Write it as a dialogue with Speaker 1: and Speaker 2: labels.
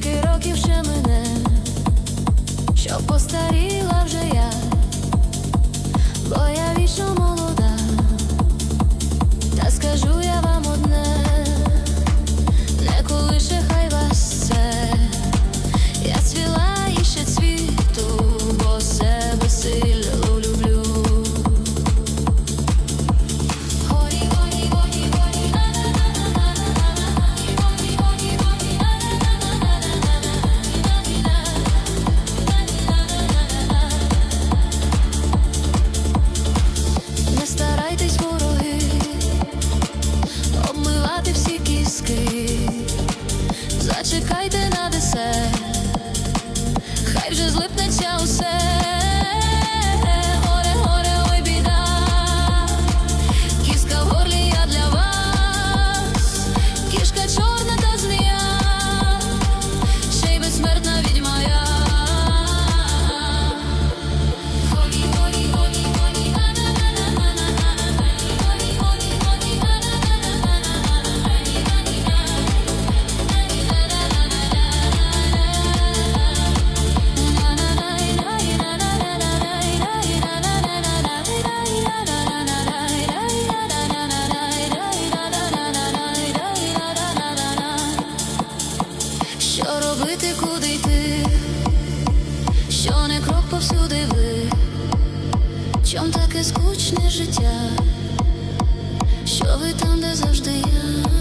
Speaker 1: Скільки років ще мене, що постаріє? чекайте на десерт, хай вже злипнеться усе. Чом таке скучне життя? Що ви там, де завжди я?